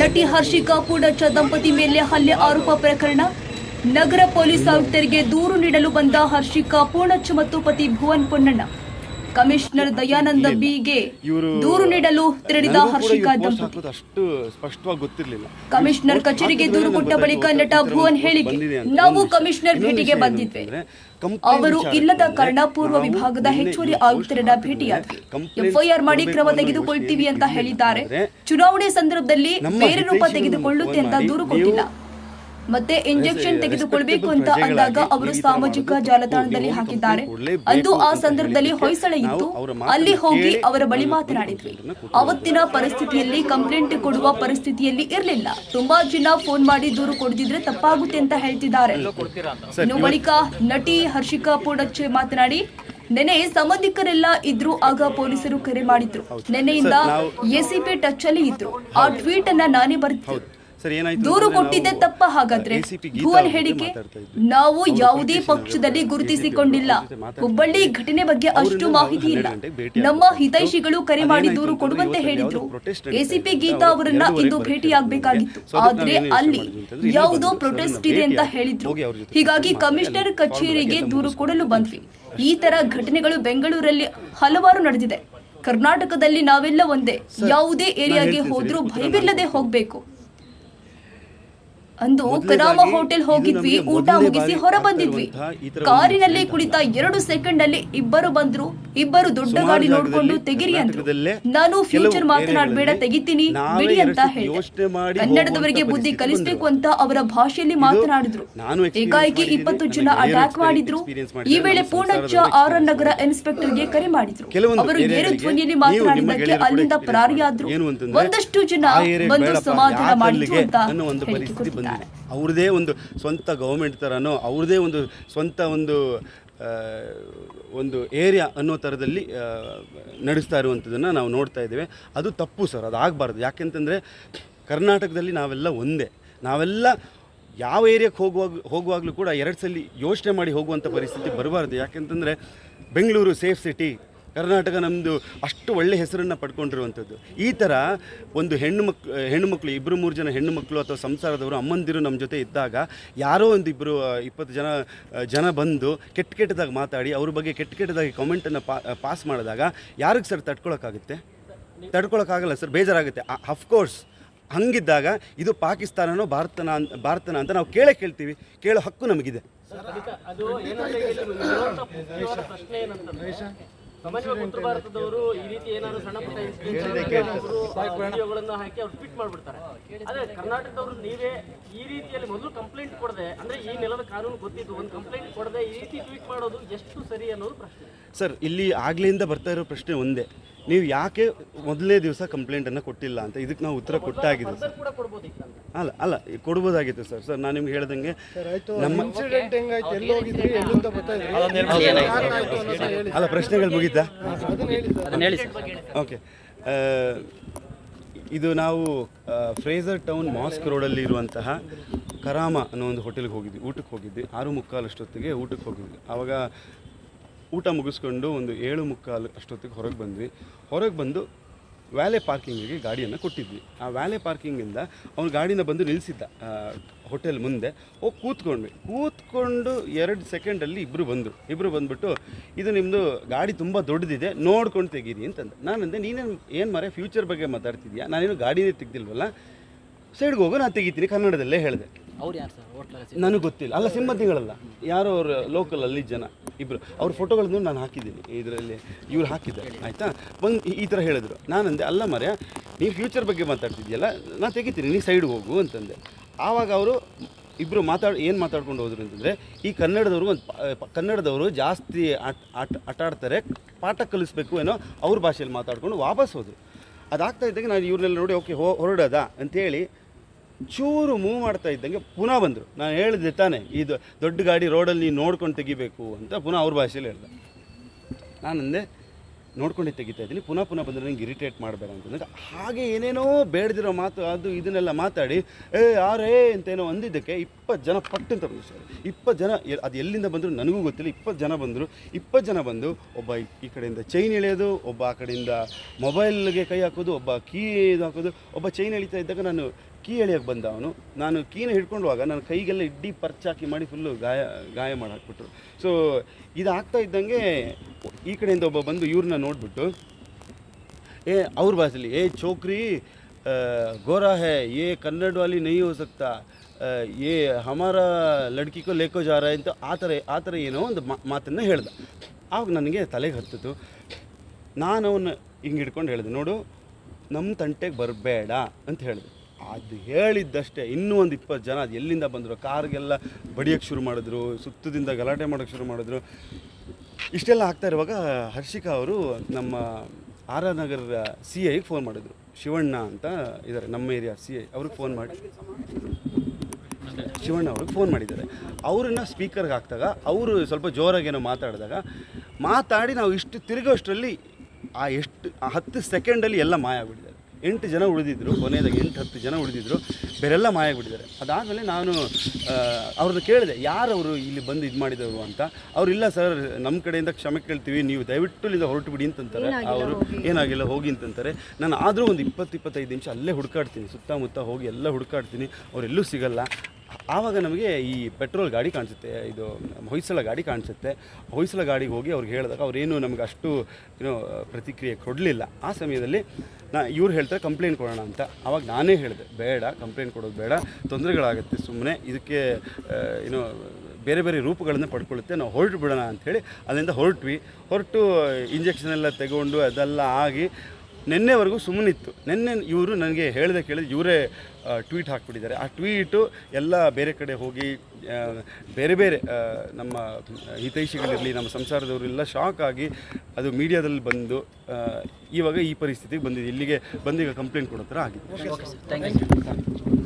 ನಟಿ ಹರ್ಷಿಕಾ ಪೂಡಚ್ಚ ದಂಪತಿ ಮೇಲೆ ಹಲ್ಲೆ ಆರೋಪ ಪ್ರಕರಣ. ನಗರ ಪೊಲೀಸ್ ಆಯುಕ್ತರಿಗೆ ದೂರು ನೀಡಲು ಬಂದ ಹರ್ಷಿಕಾ ಪೂರ್ಣಚ್ಚ ಮತ್ತು ಪತಿ ಭುವನ್ ಪೊನ್ನಣ್ಣ. ಕಮಿಷನರ್ ದಯಾನಂದ ಬಿಗೆ ದೂರು ನೀಡಲು ತೆರಳಿದ ಹರ್ಷಿಕಾ ದಂಪತಿ. ಕಮಿಷನರ್ ಕಚೇರಿಗೆ ದೂರು ಕೊಟ್ಟ ಬಳಿಕ ನಟ ಭುವನ್ ಹೇಳಿಕೆ ನಾವು ಕಮಿಷನರ್ ಭೇಟಿಗೆ ಬಂದಿದ್ವಿ. ಅವರು ಇಲ್ಲದ ಕಾರಣ ಪೂರ್ವ ವಿಭಾಗದ ಹೆಚ್ಚುವರಿ ಆಯುಕ್ತರನ್ನ ಭೇಟಿಯಾಗಿ ಎಫ್ಐಆರ್ ಮಾಡಿ ಕ್ರಮ ತೆಗೆದುಕೊಳ್ತೀವಿ ಅಂತ ಹೇಳಿದ್ದಾರೆ. ಚುನಾವಣೆ ಸಂದರ್ಭದಲ್ಲಿ ಬೇರೆ ರೂಪ ತೆಗೆದುಕೊಳ್ಳುತ್ತೆ ಅಂತ ದೂರು ಕೊಟ್ಟಿಲ್ಲ. ಮತ್ತೆ ಇಂಜೆಕ್ಷನ್ ತೆಗೆದುಕೊಳ್ಬೇಕು ಅಂತ ಅಂದಾಗ ಅವರು ಸಾಮಾಜಿಕ ಜಾಲತಾಣದಲ್ಲಿ ಹಾಕಿದ್ದಾರೆ. ಅಂದು ಆ ಸಂದರ್ಭದಲ್ಲಿ ಹೊಯ್ಸಳ ಇತ್ತು ಅಲ್ಲಿ ಹೋಗಿ ಅವರ ಬಳಿ ಮಾತನಾಡಿದ್ವಿ. ಅವತ್ತಿನ ಪರಿಸ್ಥಿತಿಯಲ್ಲಿ ಕಂಪ್ಲೇಂಟ್ ಕೊಡುವ ಪರಿಸ್ಥಿತಿಯಲ್ಲಿ ಇರಲಿಲ್ಲ. ತುಂಬಾ ಜನ ಫೋನ್ ಮಾಡಿ ದೂರು ಕೊಡದಿದ್ರೆ ತಪ್ಪಾಗುತ್ತೆ ಅಂತ ಹೇಳ್ತಿದ್ದಾರೆ. ಇನ್ನು ಬಳಿಕ ನಟಿ ಹರ್ಷಿಕಾ ಪೂಡಚ್ಚೆ ಮಾತನಾಡಿ ನೆನೆ ಸಂಬಂಧಿಕರೆಲ್ಲ ಇದ್ರು ಆಗ ಪೊಲೀಸರು ಕರೆ ಮಾಡಿದ್ರು. ನೆನೆಯಿಂದ ಎಸಿಪಿ ಟಚ್ ಅಲ್ಲಿ ಇದ್ರು. ಆ ಟ್ವೀಟ್ ಅನ್ನ ನಾನೇ ಏನಾಯ್ತು ದೂರು ಕೊಟ್ಟಿದ್ದೆ ತಪ್ಪ ಹಾಗಾದ್ರೆ. ಭುವನ್ ಹೇಳಿಕೆ ನಾವು ಯಾವುದೇ ಪಕ್ಷದಲ್ಲಿ ಗುರುತಿಸಿಕೊಂಡಿಲ್ಲ. ಹುಬ್ಬಳ್ಳಿ ಘಟನೆ ಬಗ್ಗೆ ಅಷ್ಟು ಮಾಹಿತಿ ಇಲ್ಲ. ನಮ್ಮ ಹಿತೈಷಿಗಳು ಕರೆ ಮಾಡಿ ದೂರು ಕೊಡುವಂತೆ ಹೇಳಿದ್ರು. ಎಸಿಪಿ ಗೀತಾ ಅವರನ್ನ ಇಂದು ಭೇಟಿಯಾಗಬೇಕಾಗಿತ್ತು ಆದ್ರೆ ಅಲ್ಲಿ ಯಾವುದೋ ಪ್ರೊಟೆಸ್ಟ್ ಇದೆ ಅಂತ ಹೇಳಿದ್ರು. ಹೀಗಾಗಿ ಕಮಿಷನರ್ ಕಚೇರಿಗೆ ದೂರು ಕೊಡಲು ಬಂದ್ವಿ. ಈ ತರ ಘಟನೆಗಳು ಬೆಂಗಳೂರಲ್ಲಿ ಹಲವಾರು ನಡೆದಿದೆ. ಕರ್ನಾಟಕದಲ್ಲಿ ನಾವೆಲ್ಲ ಒಂದೇ. ಯಾವುದೇ ಏರಿಯಾಗೆ ಹೋದ್ರೂ ಭಯವಿಲ್ಲದೆ ಹೋಗ್ಬೇಕು. ಅಂದು ಕರಾಮ ಹೋಟೆಲ್ ಹೋಗಿದ್ವಿ ಊಟ ಮುಗಿಸಿ ಹೊರ ಬಂದಿದ್ವಿ ಕಾರಿನಲ್ಲಿ ಕುಳಿತ ಎರಡು ಸೆಕೆಂಡ್ ಅಲ್ಲಿ ಇಬ್ಬರು ಬಂದ್ರು ಇಬ್ಬರು ದೊಡ್ಡ ಗಾಡಿ ನೋಡ್ಕೊಂಡು ತೆಗಿರಿ ಅಂದ್ರು. ನಾನು ಫ್ಯೂಚರ್ ಮಾತನಾಡಬೇಡ ತೆಗಿತೀನಿ ಬಿಡಿ ಅಂತ ಹೇಳಿ ಕನ್ನಡದವರಿಗೆ ಬುದ್ಧಿ ಕಲಿಸ್ಬೇಕು ಅಂತ ಅವರ ಭಾಷೆಯಲ್ಲಿ ಮಾತನಾಡಿದ್ರು. ಏಕಾಏಕಿ ಇಪ್ಪತ್ತು ಜನ ಅಟ್ಯಾಕ್ ಮಾಡಿದ್ರು. ಈ ವೇಳೆ ಪೂರ್ಣಚ್ಚ ಆರ್ ನಗರ ಇನ್ಸ್ಪೆಕ್ಟರ್ಗೆ ಕರೆ ಮಾಡಿದ್ರು. ಅವರು ಏರು ಧ್ವನಿಯಲ್ಲಿ ಮಾತನಾಡಿದ್ದಕ್ಕೆ ಅಲ್ಲಿಂದ ಪರಾರಿಯಾದ್ರು. ಒಂದಷ್ಟು ಜನ ಬಂದು ಸಮಾಧಾನ ಮಾಡಿದ್ರು ಅಂತ ಅನ್ನೋ ಒಂದು ಹೇಳಿಕೆ ಪರಿಸ್ಥಿತಿ ಕೊಟ್ಟಿದ್ದಾರೆ ಅವ್ರದೇ ಒಂದು ಸ್ವಂತ ಗೌರ್ಮೆಂಟ್ ಥರನೋ ಅವ್ರದೇ ಒಂದು ಸ್ವಂತ ಒಂದು ಒಂದು ಏರಿಯಾ ಅನ್ನೋ ಥರದಲ್ಲಿ ನಡೆಸ್ತಾ ಇರುವಂಥದ್ದನ್ನು ನಾವು ನೋಡ್ತಾ ಇದ್ದೇವೆ. ಅದು ತಪ್ಪು ಸರ್, ಅದು ಆಗಬಾರ್ದು. ಯಾಕೆಂತಂದರೆ ಕರ್ನಾಟಕದಲ್ಲಿ ನಾವೆಲ್ಲ ಒಂದೇ. ನಾವೆಲ್ಲ ಯಾವ ಏರಿಯಾಕ್ಕೆ ಹೋಗುವಾಗ, ಹೋಗುವಾಗಲೂ ಕೂಡ ಎರಡು ಸಲ ಯೋಚನೆ ಮಾಡಿ ಹೋಗುವಂಥ ಪರಿಸ್ಥಿತಿ ಬರಬಾರ್ದು. ಯಾಕೆಂತಂದರೆ ಬೆಂಗಳೂರು ಸೇಫ್ ಸಿಟಿ ಕರ್ನಾಟಕ ನಮ್ಮದು ಅಷ್ಟು ಒಳ್ಳೆ ಹೆಸರನ್ನು ಪಡ್ಕೊಂಡಿರುವಂಥದ್ದು. ಈ ಥರ ಒಂದು ಹೆಣ್ಣು ಮಕ್, ಹೆಣ್ಣು ಮಕ್ಕಳು ಇಬ್ಬರು ಮೂರು ಜನ ಹೆಣ್ಣು ಮಕ್ಕಳು ಅಥವಾ ಸಂಸಾರದವರು ಅಮ್ಮಂದಿರು ನಮ್ಮ ಜೊತೆ ಇದ್ದಾಗ ಯಾರೋ ಒಂದು ಇಬ್ಬರು ಇಪ್ಪತ್ತು ಜನ ಜನ ಬಂದು ಕೆಟ್ಟ ಕೆಟ್ಟದಾಗಿ ಮಾತಾಡಿ ಅವ್ರ ಬಗ್ಗೆ ಕೆಟ್ಟ ಕೆಟ್ಟದಾಗಿ ಕಾಮೆಂಟನ್ನು ಪಾಸ್ ಮಾಡಿದಾಗ ಯಾರಿಗೆ ಸರ್ ತಡ್ಕೊಳಕ್ಕಾಗುತ್ತೆ? ತಡ್ಕೊಳಕ್ಕಾಗಲ್ಲ ಸರ್, ಬೇಜಾರಾಗುತ್ತೆ. ಅಫ್ಕೋರ್ಸ್ ಹಂಗಿದ್ದಾಗ ಇದು ಪಾಕಿಸ್ತಾನನೋ ಭಾರತನ ಭಾರತನ ಅಂತ ನಾವು ಕೇಳೇ ಕೇಳ್ತೀವಿ. ಕೇಳೋ ಹಕ್ಕು ನಮಗಿದೆ. ಸಾಮಾನ್ಯವಾಗಿ ಉತ್ತರ ಭಾರತದವರು ಈ ರೀತಿ ಏನಾದ್ರು ಸಣ್ಣ ಪುಟ್ಟ ವಿಡಿಯೋಗಳನ್ನ ಹಾಕಿ ಅವ್ರು ಟ್ವೀಟ್ ಮಾಡ್ಬಿಡ್ತಾರೆ. ಅದೇ ಕರ್ನಾಟಕದವರು ನೀವೇ ಈ ರೀತಿಯಲ್ಲಿ ಮೊದಲು ಕಂಪ್ಲೇಂಟ್ ಕೊಡದೆ ಅಂದ್ರೆ ಈ ನೆಲದ ಕಾನೂನು ಗೊತ್ತಿದ್ದು ಒಂದು ಕಂಪ್ಲೇಂಟ್ ಕೊಡದೆ ಈ ರೀತಿ ಟ್ವೀಟ್ ಮಾಡೋದು ಎಷ್ಟು ಸರಿ ಅನ್ನೋದು ಪ್ರಶ್ನೆ. ಸರ್ ಇಲ್ಲಿ ಆಗ್ಲಿಂದ ಬರ್ತಾ ಇರೋ ಪ್ರಶ್ನೆ ಒಂದೇ. ನೀವು ಯಾಕೆ ಮೊದಲನೇ ದಿವಸ ಕಂಪ್ಲೇಂಟನ್ನು ಕೊಟ್ಟಿಲ್ಲ ಅಂತ? ಇದಕ್ಕೆ ನಾವು ಉತ್ತರ ಕೊಟ್ಟಾಗಿದೆ ಸರ್. ಅಲ್ಲ ಅಲ್ಲ ಕೊಡ್ಬೋದಾಗಿತ್ತು ಸರ್. ಸರ್ ನಾನು ನಿಮ್ಗೆ ಹೇಳ್ದಂಗೆ ನಮ್ಮ ಅಲ್ಲ ಪ್ರಶ್ನೆಗಳು ಮುಗೀತಾ? ಅದನ್ನ ಹೇಳಿ ಸರ್. ಓಕೆ ಇದು ನಾವು ಫ್ರೇಜರ್ ಫ್ರೇಸರ್ ಟೌನ್ ಮಾಸ್ಕ್ ರೋಡಲ್ಲಿ ಇರುವಂತಹ ಕರಾಮ ಅನ್ನೋ ಒಂದು ಹೋಟೆಲ್ಗೆ ಹೋಗಿದ್ವಿ. ಊಟಕ್ಕೆ ಹೋಗಿದ್ವಿ. ಆರು ಮುಕ್ಕಾಲಷ್ಟೊತ್ತಿಗೆ ಊಟಕ್ಕೆ ಹೋಗಿದ್ವಿ. ಆವಾಗ ಊಟ ಮುಗಿಸ್ಕೊಂಡು ಒಂದು ಏಳು ಮುಕ್ಕಾಲು ಅಷ್ಟೊತ್ತಿಗೆ ಹೊರಗೆ ಬಂದ್ವಿ. ಹೊರಗೆ ಬಂದು ವ್ಯಾಲೆ ಪಾರ್ಕಿಂಗಿಗೆ ಗಾಡಿಯನ್ನು ಕೊಟ್ಟಿದ್ವಿ. ಆ ವ್ಯಾಲೆ ಪಾರ್ಕಿಂಗಿಂದ ಅವ್ನು ಗಾಡಿನ ಬಂದು ನಿಲ್ಲಿಸಿದ್ದ ಹೋಟೆಲ್ ಮುಂದೆ. ಹೋಗಿ ಕೂತ್ಕೊಂಡ್ವಿ. ಕೂತ್ಕೊಂಡು ಎರಡು ಸೆಕೆಂಡಲ್ಲಿ ಇಬ್ಬರು ಬಂದರು. ಇಬ್ಬರು ಬಂದ್ಬಿಟ್ಟು, ಇದು ನಿಮ್ಮದು ಗಾಡಿ ತುಂಬ ದೊಡ್ಡದಿದೆ, ನೋಡ್ಕೊಂಡು ತೆಗೀರಿ ಅಂತಂದೆ. ನಾನಂದೆ, ನೀನೇನು, ಏನು ಮರೆ ಫ್ಯೂಚರ್ ಬಗ್ಗೆ ಮಾತಾಡ್ತಿದ್ಯಾ? ನಾನೇನು ಗಾಡಿನೇ ತೆಗ್ದಿಲ್ವಲ್ಲ? ಸೈಡ್ಗೆ ಹೋಗೋ ನಾನು ತೆಗಿತೀನಿ ಕನ್ನಡದಲ್ಲೇ ಹೇಳಿದೆ. ಅವ್ರು ಯಾರು ಸರ್? ನನಗೆ ಗೊತ್ತಿಲ್ಲ. ಅಲ್ಲ ಸಿಂಬಂಧಿಗಳಲ್ಲ ಯಾರೋ ಅವ್ರ ಲೋಕಲ್ ಅಲ್ಲಿ ಜನ ಇಬ್ಬರು ಅವ್ರ ಫೋಟೋಗಳನ್ನು ನಾನು ಹಾಕಿದ್ದೀನಿ ಇದರಲ್ಲಿ. ಇವ್ರು ಹಾಕಿದ್ದಾರೆ. ಆಯಿತಾ? ಬಂದು ಈ ಥರ ಹೇಳಿದ್ರು. ನಾನಂದೆ ಅಲ್ಲ ಮರ್ಯ ನೀವು ಫ್ಯೂಚರ್ ಬಗ್ಗೆ ಮಾತಾಡ್ತಿದ್ಯಲ್ಲ ನಾನು ತೆಗಿತೀನಿ ನೀ ಸೈಡ್ ಹೋಗು ಅಂತಂದೆ. ಆವಾಗ ಅವರು ಇಬ್ಬರು ಮಾತಾಡ್ ಏನು ಮಾತಾಡ್ಕೊಂಡು ಹೋದ್ರು ಅಂತಂದರೆ ಈ ಕನ್ನಡದವರು ಒಂದು ಕನ್ನಡದವರು ಜಾಸ್ತಿ ಆಟ ಆಟ ಆಟಾಡ್ತಾರೆ ಪಾಠ ಕಲಿಸ್ಬೇಕು ಏನೋ ಅವ್ರ ಭಾಷೆಯಲ್ಲಿ ಮಾತಾಡ್ಕೊಂಡು ವಾಪಸ್ ಹೋದರು. ಅದಾಗ್ತಾ ಇದ್ದಾಗ ನಾನು ಇವ್ರನ್ನೆಲ್ಲ ನೋಡಿ ಓಕೆ ಹೋ ಹೊರಡೋದ? ಅಂತೇಳಿ ಚೂರು ಮೂವ್ ಮಾಡ್ತಾ ಇದ್ದಂಗೆ ಪುನಃ ಬಂದರು. ನಾನು ಹೇಳಿದೆ ತಾನೇ, ಇದು ದೊಡ್ಡ ಗಾಡಿ ರೋಡಲ್ಲಿ ನೋಡ್ಕೊಂಡು ತೆಗಿಬೇಕು ಅಂತ ಪುನಃ ಅವ್ರ ಭಾಷೆಯಲ್ಲಿ ಹೇಳ್ದೆ. ನಾನಂದೆ, ನೋಡ್ಕೊಂಡು ತೆಗಿತಾ ಇದ್ದೀನಿ, ಪುನಃ ಪುನಃ ಬಂದರೆ ನಂಗೆ ಇರಿಟೇಟ್ ಮಾಡಬೇಡ ಅಂತಂದ್ರೆ ಹಾಗೆ ಏನೇನೋ ಬೇಡದಿರೋ ಮಾತು, ಅದು ಇದನ್ನೆಲ್ಲ ಮಾತಾಡಿ, ಏ, ಯಾರೇ ಅಂತೇನೋ ಅಂದಿದ್ದಕ್ಕೆ ಇಪ್ಪತ್ತು ಜನ ಪಟ್ಟು ಅಂತ ಬಂದರು ಸರ್. ಇಪ್ಪತ್ತು ಜನ, ಅದು ಎಲ್ಲಿಂದ ಬಂದರು ನನಗೂ ಗೊತ್ತಿಲ್ಲ. ಇಪ್ಪತ್ತು ಜನ ಬಂದರು, ಇಪ್ಪತ್ತು ಜನ ಬಂದು ಒಬ್ಬ ಈ ಕಡೆಯಿಂದ ಚೈನ್ ಎಳೆಯೋದು, ಒಬ್ಬ ಆ ಕಡೆಯಿಂದ ಮೊಬೈಲ್ಗೆ ಕೈ ಹಾಕೋದು, ಒಬ್ಬ ಕೀ ಇದು ಹಾಕೋದು, ಒಬ್ಬ ಚೈನ್ ಎಳಿತಾ ಇದ್ದಾಗ ನಾನು ಕೀ ಎಳಿಯಕ್ಕೆ ಬಂದ ಅವನು. ನಾನು ಕೀನ ಹಿಡ್ಕೊಂಡುವಾಗ ನನ್ನ ಕೈಗೆಲ್ಲ ಇಡ್ಡಿ ಪರ್ಚಾಕಿ ಮಾಡಿ ಫುಲ್ಲು ಗಾಯ ಗಾಯ ಮಾಡಿ ಹಾಕ್ಬಿಟ್ರು ಸೊ ಇದಾಗ್ತಾ ಇದ್ದಂಗೆ ಈ ಕಡೆಯಿಂದ ಒಬ್ಬ ಬಂದು ಇವ್ರನ್ನ ನೋಡ್ಬಿಟ್ಟು, ಏ, ಅವ್ರ ಭಾಷೆಲಿ ಏ, ಚೋಕ್ರಿ ಗೋರಾ ಹೇ, ಏ, ಕನ್ನಡ ವಾಲಿ ನೈ ಹೋ ಸಕ್ತಾ ಏ, ಹಮಾರ ಲಡ್ಕಿ ಕೋ ಲೇಕೋ ಜಾರ ಅಂತ ಆ ಥರ ಆ ಥರ ಏನೋ ಒಂದು ಮಾತನ್ನು ಹೇಳ್ದ. ಆವಾಗ ನನಗೆ ತಲೆಗೆ ಹತ್ತಿತು ನಾನು ಅವನ್ನ ಹಿಂಗೆ ಹಿಡ್ಕೊಂಡು ಹೇಳಿದೆ, ನೋಡು ನಮ್ಮ ತಂಟೆಗೆ ಬರಬೇಡ ಅಂತ ಹೇಳಿದೆ. ಅದು ಹೇಳಿದ್ದಷ್ಟೇ. ಇನ್ನೂ ಒಂದು ಇಪ್ಪತ್ತು ಜನ ಅದು ಎಲ್ಲಿಂದ ಬಂದರು? ಕಾರ್ಗೆಲ್ಲ ಬಡಿಯೋಕ್ಕೆ ಶುರು ಮಾಡಿದ್ರು, ಸುತ್ತದಿಂದ ಗಲಾಟೆ ಮಾಡೋಕ್ಕೆ ಶುರು ಮಾಡಿದ್ರು. ಇಷ್ಟೆಲ್ಲ ಆಗ್ತಾ ಇರುವಾಗ ಹರ್ಷಿಕಾ ಅವರು ನಮ್ಮ ಆರ್ ಆರ್ ನಗರ ಸಿ ಐಗೆ ಫೋನ್ ಮಾಡಿದ್ರು. ಶಿವಣ್ಣ ಅಂತ ಇದ್ದಾರೆ, ನಮ್ಮ ಏರಿಯಾ ಸಿ ಐ, ಅವ್ರಿಗೆ ಫೋನ್ ಮಾಡಿ. ಶಿವಣ್ಣ ಅವ್ರಿಗೆ ಫೋನ್ ಮಾಡಿದ್ದಾರೆ. ಅವ್ರನ್ನ ಸ್ಪೀಕರ್ಗೆ ಹಾಕಿದಾಗ, ಅವರು ಸ್ವಲ್ಪ ಜೋರಾಗೇನೋ ಮಾತಾಡಿದಾಗ, ಮಾತಾಡಿ ನಾವು ಇಷ್ಟು ತಿರುಗೋಷ್ಟರಲ್ಲಿ ಆ ಎಷ್ಟು, ಆ ಹತ್ತು ಸೆಕೆಂಡಲ್ಲಿ ಎಲ್ಲ ಮಾಯ ಆಗ್ಬಿಟ್ಟಿದ್ದಾರೆ ಎಂಟು ಜನ ಉಳಿದಿದ್ದರು ಕೊನೆಯದಾಗಿ ಎಂಟು ಹತ್ತು ಜನ ಉಳಿದಿದ್ದರು ಬೇರೆಲ್ಲ ಮಾಯ ಆಗ್ಬಿಟ್ಟಿದ್ದಾರೆ ಅದಾದಮೇಲೆ ನಾನು ಅವ್ರನ್ನ ಕೇಳಿದೆ ಯಾರು ಅವರು ಇಲ್ಲಿ ಬಂದು ಇದು ಮಾಡಿದವರು ಅಂತ. ಅವ್ರು ಇಲ್ಲ ಸರ್ ನಮ್ಮ ಕಡೆಯಿಂದ ಕ್ಷಮೆ ಕೇಳ್ತೀವಿ ನೀವು ದಯವಿಟ್ಟು ಇಲ್ಲಿಂದ ಹೊರಟು ಬಿಡಿ ಅಂತಂತಾರೆ ಅವರು ಏನಾಗಿಲ್ಲ ಹೋಗಿ ಅಂತಂತಾರೆ. ನಾನು ಆದರೂ ಒಂದು ಇಪ್ಪತ್ತು ಇಪ್ಪತ್ತೈದು ನಿಮಿಷ ಅಲ್ಲೇ ಹುಡುಕಾಡ್ತೀನಿ ಸುತ್ತಮುತ್ತ ಹೋಗಿ ಎಲ್ಲ ಹುಡುಕಾಡ್ತೀನಿ ಅವರೆಲ್ಲೂ ಸಿಗಲ್ಲ. ಆವಾಗ ನಮಗೆ ಈ ಪೆಟ್ರೋಲ್ ಗಾಡಿ ಕಾಣಿಸುತ್ತೆ, ಇದು ಹೊಯ್ಸಳ ಗಾಡಿ ಕಾಣಿಸುತ್ತೆ. ಹೊಯ್ಸಳ ಗಾಡಿಗೆ ಹೋಗಿ ಅವ್ರಿಗೆ ಹೇಳಿದಾಗ ಅವರೇನು ನಮಗೆ ಅಷ್ಟು ಏನೋ ಪ್ರತಿಕ್ರಿಯೆ ಕೊಡಲಿಲ್ಲ. ಆ ಸಮಯದಲ್ಲಿ ನಾ, ಇವ್ರು ಹೇಳ್ತಾರೆ, ಕಂಪ್ಲೇಂಟ್ ಕೊಡೋಣ ಅಂತ. ಆವಾಗ ನಾನೇ ಹೇಳಿದೆ, ಬೇಡ, ಕಂಪ್ಲೇಂಟ್ ಕೊಡೋದು ಬೇಡ, ತೊಂದರೆಗಳಾಗುತ್ತೆ ಸುಮ್ಮನೆ ಇದಕ್ಕೆ ಏನು ಬೇರೆ ಬೇರೆ ರೂಪಗಳನ್ನು ಪಡ್ಕೊಳ್ಳುತ್ತೆ, ನಾವು ಹೊರಟು ಬಿಡೋಣ ಅಂಥೇಳಿ ಅಲ್ಲಿಂದ ಹೊರಟ್ವಿ. ಹೊರಟು ಇಂಜೆಕ್ಷನ್ ಎಲ್ಲ ತಗೊಂಡು ಅದೆಲ್ಲ ಆಗಿ ನಿನ್ನೆವರೆಗೂ ಸುಮ್ಮನಿತ್ತು. ನಿನ್ನೆ ಇವರು ನನಗೆ ಹೇಳಿದೆ ಕೇಳಿದ ಇವರೇ ಟ್ವೀಟ್ ಹಾಕ್ಬಿಟ್ಟಿದ್ದಾರೆ. ಆ ಟ್ವೀಟು ಎಲ್ಲ ಬೇರೆ ಕಡೆ ಹೋಗಿ ಬೇರೆ ಬೇರೆ ನಮ್ಮ ಹಿತೈಷಿಗಳಿರಲಿ, ನಮ್ಮ ಸಂಸಾರದವರು ಎಲ್ಲ ಶಾಕ್ ಆಗಿ ಅದು ಮೀಡಿಯಾದಲ್ಲಿ ಬಂದು ಇವಾಗ ಈ ಪರಿಸ್ಥಿತಿಗೆ ಬಂದಿದೆ. ಇಲ್ಲಿಗೆ ಬಂದೀಗ ಕಂಪ್ಲೇಂಟ್ ಕೊಡೋ ಥರ ಆಗಿದೆ. Thank you